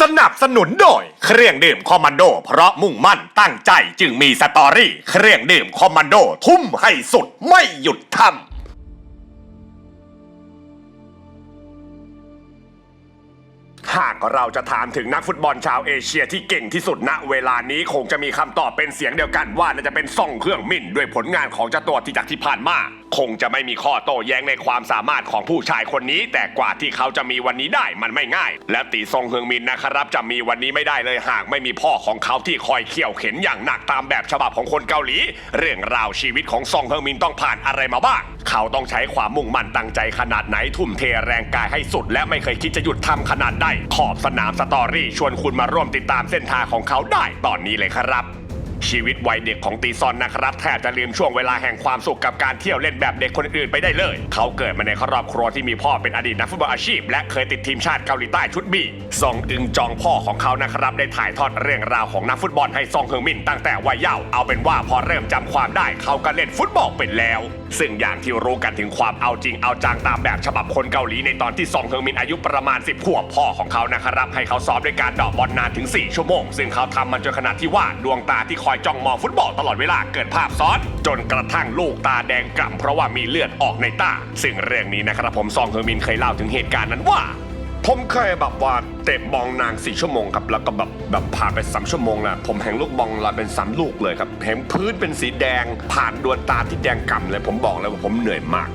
สนับสนุนโดย เครื่องดื่มคอมมานโด เพราะมุ่งมั่นตั้งใจจึงมีสตอรี่ เครื่องดื่มคอมมานโด ทุ่มให้สุดไม่หยุดทำหากเราจะถามถึงนักฟุตบอลชาวเอเชียที่เก่งที่สุดณเวลานี้คงจะมีคำตอบเป็นเสียงเดียวกันว่าน่าจะเป็นซ่องเครื่องมินด้วยผลงานของเจ้าตัวที่จากที่ผ่านมา คงจะไม่มีข้อโต้แย้งในความสามารถของผู้ชายคนนี้ แต่กว่าที่เขาจะมีวันนี้ได้มันไม่ง่าย และตีซงเฮืองมินนะครับ จะมีวันนี้ไม่ได้เลยหากไม่มีพ่อของเขาที่คอยเขี่ยวเข็นอย่างหนักตามแบบฉบับของคนเกาหลี เรื่องราวชีวิตของซองเฮืองมินต้องผ่านอะไรมาบ้างเขาต้องใช้ความมุ่งมั่นตั้งใจขนาดไหนทุ่มเทแรงกายให้สุด และไม่เคยคิดจะหยุดทำขนาดใดขอบสนามสตอรี่ชวนคุณมาร่วมติดตามเส้นทางของเขาได้ตอนนี้เลยครับ ชีวิตวัยเด็กของตีซอนนะครับแทบจะลืมช่วงเวลาแห่งความสุขกับการเที่ยวเล่นแบบเด็กคนอื่นไปได้เลย เขาเกิดมาในครอบครัวที่มีพ่อเป็นอดีตนักฟุตบอลอาชีพ และเคยติดทีมชาติเกาหลีใต้ชุดบีซองอึงจองพ่อของเขานะครับได้ถ่ายทอดเรื่องราวของนักฟุตบอลให้ซองเฮิงมินตั้งแต่วัยเยาว์เอาเป็นว่าพอเริ่มจำความได้เขาก็เล่นฟุตบอลเป็นแล้ว ซึ่งอย่างที่รู้กันถึงความเอาจริงเอาจังตามแบบฉบับคนเกาหลีในตอนที่ซองเฮิงมินอายุประมาณ 10 ขวบพ่อของเขานะครับให้เขาซ้อมด้วยการดอกบอลนานถึง 4 ชั่วโมง ซึ่งเขาทำมันจนขนาดที่ว่าดวงตาที่คอยจ้องมองฟุตบอลตลอดเวลาเกิดภาพซ้อน จนกระทั่งลูกตาแดงกล่ำเพราะว่ามีเลือดออกในตา ซึ่งเรื่องนี้นะครับผมซองเฮิงมินเคยเล่าถึงเหตุการณ์นั้นว่า ผมเคยแบบว่าเตะบอลนานสี่ชั่วโมงครับแล้วก็แบบแบบผ่านไปสามชั่วโมงแล้วผมแหงลูกบอลลอยเป็นสามลูกเลยครับเห็นพื้นเป็นสีแดง ผ่านดวงตาที่แดงกล่ำเลยผมบอกเลยว่าผมเหนื่อยมาก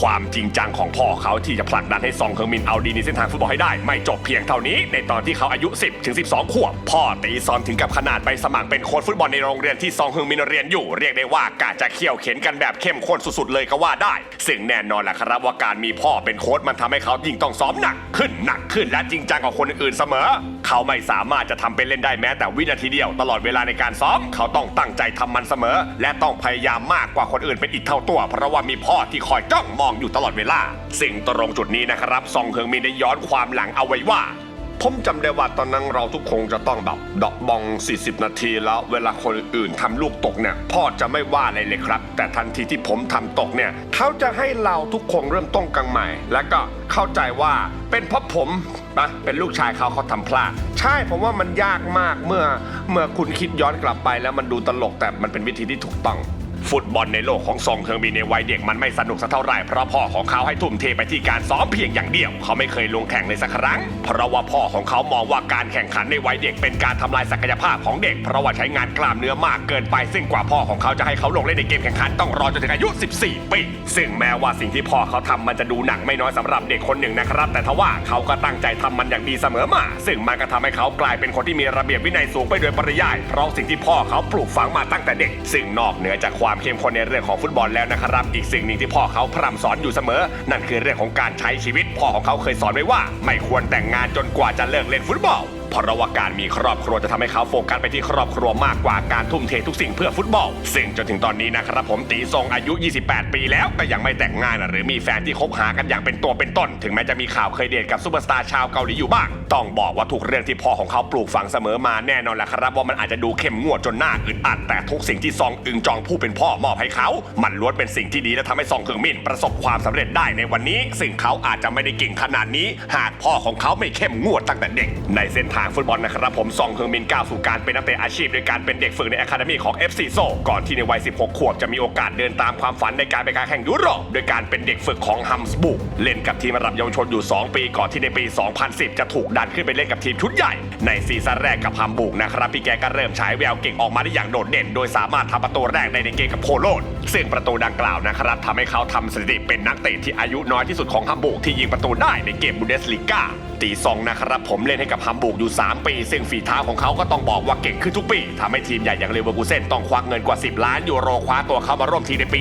ความจริงจังของพ่อเขาที่จะผลักดันให้ซองเฮิงมินเอาดีในเส้นทางฟุตบอลให้ได้ ไม่จบเพียงเท่านี้ ในตอนที่เขาอายุ 10 ถึง 12 ขวบ พ่อตีซอนถึงกับขนาดไปสมัครเป็นโค้ชฟุตบอลในโรงเรียนที่ซองเฮิงมินเรียนอยู่ เรียกได้ว่ากะจะเขี่ยวเข็นกันแบบเข้มข้นสุดๆเลยก็ว่าได้ ซึ่งแน่นอนแหละครับว่าการมีพ่อเป็นโค้ชมันทำให้เขายิ่งต้องซ้อมหนักขึ้นหนักขึ้นและจริงจังกว่าคนอื่นเสมอ เขาไม่สามารถจะทำเป็นเล่นได้แม้แต่วินาทีเดียว ตลอดเวลาในการซ้อม เขาต้องตั้งใจทำมันเสมอ และต้องพยายามมากกว่าคนอื่นเป็นอีกเท่าตัว เพราะว่ามีพ่อที่คอยจ้องมองอยู่ตลอดเวลา สิ่งตรงจุดนี้นะครับซองเฮิงมินได้ย้อนความหลังเอาไว้ว่า ผมจำได้ว่าตอนนั้นเราทุกคงจะต้องแบบดอกบอง 40 นาทีแล้วเวลาคนอื่นทำลูกตกเนี่ยพ่อจะไม่ว่าอะไรเลยครับ แต่ทันทีที่ผมทำตกเนี่ยเขาจะให้เราทุกคนเริ่มต้นกันใหม่ แล้วก็เข้าใจว่าเป็นเพราะผมนะเป็นลูกชายเขาเขาทำพลาด ใช่ผมว่ามันยากมากเมื่อเมื่อคุณคิดย้อนกลับไปแล้วมันดูตลกแต่มันเป็นวิธีที่ถูกต้อง ฟุตบอลในโลกของซองเฮิงมินในวัยเด็กมันไม่สนุกสักเท่าไหร่เพราะพ่อของเขาให้ทุ่มเทไปที่การซ้อมเพียงอย่างเดียว เขาไม่เคยลงแข่งเลยสักครั้ง เพราะว่าพ่อของเขามองว่าการแข่งขันในวัยเด็กเป็นการทำลายศักยภาพของเด็ก เพราะว่าใช้งานกล้ามเนื้อมากเกินไป ซึ่งกว่าพ่อของเขาจะให้เขาลงเล่นในเกมแข่งขันต้องรอจนถึงอายุ 14 ปี ซึ่งแม้ว่าสิ่งที่พ่อเขาทำมันจะดูหนักไม่น้อยสำหรับเด็กคนหนึ่งนะครับ แต่ทว่าเขาก็ตั้งใจทำมันอย่างดีเสมอมา ซึ่งมันก็ทำให้เขากลายเป็นคนที่มีระเบียบวินัยสูงไปโดยปริยาย เพราะสิ่งที่พ่อเขาปลูกฝังมาตั้งแต่เด็ก ซึ่งนอกเหนือจากความเข้มข้นในเรื่องของฟุตบอลแล้วนะครับอีกสิ่งหนึ่งที่พ่อเขาพร่ำสอนอยู่เสมอ นั่นคือเรื่องของการใช้ชีวิตพ่อของเขาเคยสอนไว้ว่า ไม่ควรแต่งงานจนกว่าจะเลิกเล่นฟุตบอล เพราะว่าการมีครอบครัวจะทำให้เขาโฟกัสไปที่ครอบครัวมากกว่าการทุ่มเททุกสิ่งเพื่อฟุตบอล ซึ่งจนถึงตอนนี้นะครับผมตีทรงอายุ 28 ปีแล้วก็ยังไม่แต่งงานหรือมีแฟนที่คบหากันอย่างเป็นตัวเป็นต้นถึงแม้จะมีข่าวเคยเดทกับซูเปอร์สตาร์ชาวเกาหลีอยู่บ้าง ต้องบอกว่าทุกเรื่องที่พ่อของเขาปลูกฝังเสมอมาแน่นอนแหละครับว่ามันอาจจะดูเข้มงวดจนหน้าอึดอัดแต่ทุกสิ่งที่ซองอึงจองผู้เป็นพ่อมอบให้เขา มันล้วนเป็นสิ่งที่ดีและทำให้ซองเคิงมินประสบความสำเร็จได้ในวันนี้ ซึ่งเขาอาจจะไม่ได้เก่งขนาดนี้ หากพ่อของเขาไม่เข้มงวดตั้งแต่เด็กในเส้นทางฟุตบอลนะครับผมซองเคิงมินก้าวสู่การเป็นนักเตะอาชีพด้วยการเป็นเด็กฝึกในอะคาเดมีของ FC โซก่อนที่ในวัย 16 ขวบจะมีโอกาสเดินตามความฝันในการไปการแข่งยุโรปโดยการเป็นเด็กฝึกของฮัมสบุกเล่นกับทีมระดับเยาวชนอยู่ 2 ปีก่อนที่ในปี 2010 จะถูกดันขึ้นไปเล่นกับทีมชุดใหญ่ ในซีซั่นแรกกับฮัมบุกนะครับพี่แกก็เริ่มฉายแววเก่งออกมาได้อย่างโดดเด่น โดยสามารถทำประตูแรกในในเกมกับโคโลนซึ่งประตูดังกล่าวนะครับทำให้เขาทำสถิติเป็นนักเตะที่อายุน้อยที่สุดของฮัมบุกที่ยิงประตูได้ในเกมบุนเดสลีกาตีซองนะครับผมเล่นให้กับฮัมบูร์กอยู่3 ปี ซึ่งฝีเท้าของเขาก็ต้องบอกว่าเก่งขึ้นทุกปีทำให้ทีมใหญ่อย่างเลเวอร์คูเซ่นต้องควักเงินกว่า 10 ล้านยูโรคว้าตัวเขามาร่วมทีมในปี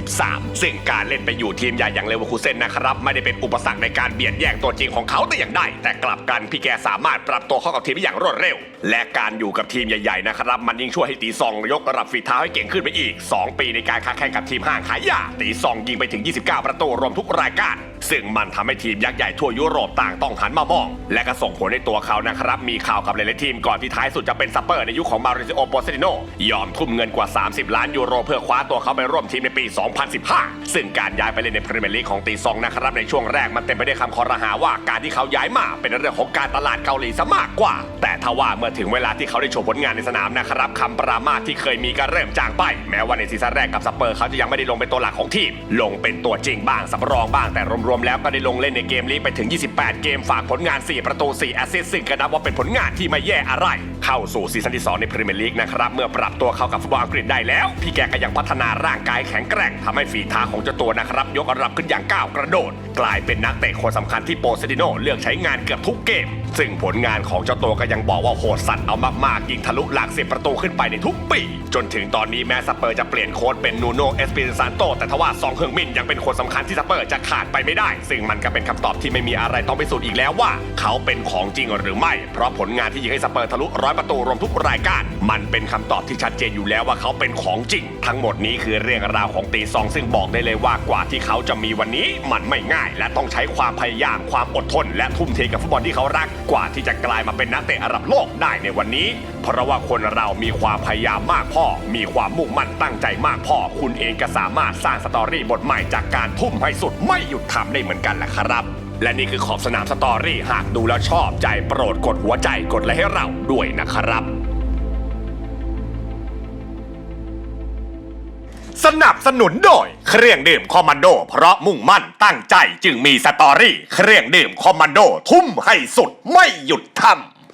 2013 ซึ่งการเล่นไปอยู่ทีมใหญ่อย่างเลเวอร์คูเซ่นนะครับไม่ได้เป็นอุปสรรคในการเบียดแย่งตัวจริงของเขาแต่อย่างใดแต่กลับกันพี่แกสามารถปรับตัวเข้ากับทีมได้อย่างรวดเร็ว และการอยู่กับทีมใหญ่ๆนะครับมันยิ่งช่วยให้ตีซองยกระดับฝีเท้าให้เก่งขึ้นไปอีก 2 ปีในการค้าแข่งกับทีมห้างขายยาตีซองยิงไปถึง 29 ประตูรวมทุกรายการ ซึ่งมันทำให้ทีมยักษ์ใหญ่ทั่วยุโรปต่างต้องหันมามอง และก็ส่งผลให้ตัวเขานะครับ มีข่าวกับหลายๆทีมก่อนที่ท้ายสุดจะเป็นสเปอร์ในยุคของมาริซิโอโปเซติโนยอมทุ่มเงินกว่า 30 ล้านยูโรเพื่อคว้าตัวเขาไปร่วมทีมในปี 2015 ซึ่งการย้ายไปเล่นในพรีเมียร์ลีกของตีซองนะครับในช่วงแรกมันเต็มไปด้วยคำคอรหาว่าการที่เขาย้ายมาเป็นเรื่องของการตลาดเกาหลีซะมากกว่า แต่ถ้าว่าเมื่อถึงเวลาที่เขาได้โชว์ผลงานในสนามนะครับคำปรามาสที่เคยมีก็เริ่มจางไป แม้ว่าในซีซั่นแรกกับสเปอร์เขาจะยังไม่ได้ลงเป็นตัวหลักของทีม ลงเป็นตัวจริงบ้างสำรองบ้างแต่รวมวมแล้วก็ได้ลงเล่นในเกมลีกไปถึง 28 เกมฝากผลงาน 4 ประตู 4 แอสซิสต์ซึ่งก็นับว่าเป็นผลงานที่ไม่แย่อะไร เข้าสู่ซีซั่นที่ 2 ในพรีเมียร์ลีกนะครับเมื่อปรับตัวเข้ากับฟุตบอลอังกฤษได้แล้ว พี่แกก็ยังพัฒนาร่างกายแข็งแกร่งทำให้ฝีเท้าของเจ้าตัวนะครับยกระดับขึ้นอย่างก้าวกระโดด กลายเป็นนักเตะคนสำคัญที่โปเซติโนเลือกใช้งานเกือบทุกเกม ซึ่งผลงานของเจ้าตัวก็ยังบอกว่าโหดสัตว์เอามากๆยิงทะลุหลักสิบประตูขึ้นไปในทุกปี จนถึงตอนนี้แม้สเปอร์จะเปลี่ยนโค้ดเป็นนูโนเอสปิริซานโตแต่ทว่าซองเฮิงมินยังเป็นคนสำคัญที่สเปอร์จะขาดไปไม่ได้ ซึ่งมันก็เป็นคำตอบที่ไม่มีอะไรต้องพิสูจน์อีกแล้วว่า เขาเป็นของจริงหรือไม่ เพราะผลงานที่ยิงให้สเปอร์ทะลุร้อยประตูรวมทุกรายการ มันเป็นคำตอบที่ชัดเจนอยู่แล้วว่าเขาเป็นของจริง ทั้งหมดนี้คือเรื่องราวของตีซองซึ่งบอกได้เลยว่ากว่าที่เขาจะมีวันนี้มันไม่ง่าย และต้องใช้ความพยายามความอดทน และทุ่มเทกับฟุตบอลที่เขารักกว่าที่จะกลายมาเป็นนักเตะระดับโลกได้ในวันนี้ เพราะว่าคนเรามีความพยายามมากพอมีความมุ่งมั่นตั้งใจมากพอคุณเองก็สามารถสร้างสตอรี่บทใหม่จากการทุ่มให้สุดไม่หยุดทำได้เหมือนกันแหละครับ และนี่คือขอบสนามสตอรี่หากดูแล้วชอบใจโปรดกดหัวใจกดไลค์ให้เราด้วยนะครับ สนับสนุนโดย เครื่องดื่มคอมมานโด เพราะมุ่งมั่นตั้งใจจึงมีสตอรี่ เครื่องดื่มคอมมานโดทุ่มให้สุดไม่หยุดทำ